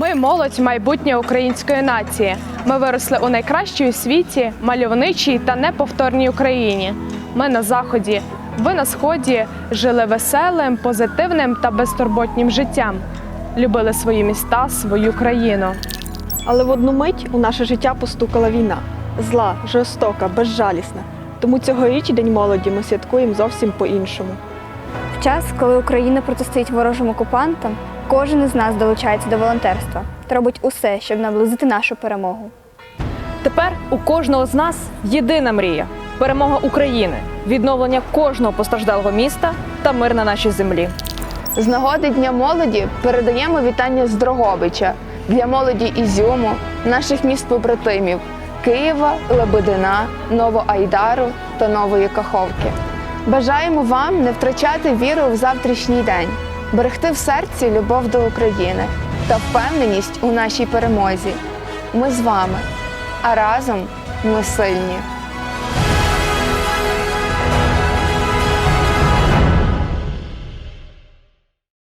Ми молодь майбутнє української нації. Ми виросли у найкращій у світі, мальовничій та неповторній Україні. Ми на заході, ви на сході жили веселим, позитивним та безтурботнім життям. Любили свої міста, свою країну. Але в одну мить у наше життя постукала війна. Зла, жорстока, безжалісна. Тому цьогоріч День молоді ми святкуємо зовсім по-іншому. В час, коли Україна протистоїть ворожим окупантам, кожен із нас долучається до волонтерства та робить усе, щоб наблизити нашу перемогу. Тепер у кожного з нас єдина мрія перемога України, відновлення кожного постраждалого міста та мир на нашій землі. З нагоди Дня молоді передаємо вітання з Дрогобича для молоді Ізюму, наших міст побратимів Києва, Лебедина, Новоайдару та Нової Каховки. Бажаємо вам не втрачати віру в завтрашній день, берегти в серці любов до України та впевненість у нашій перемозі. Ми з вами, а разом ми сильні.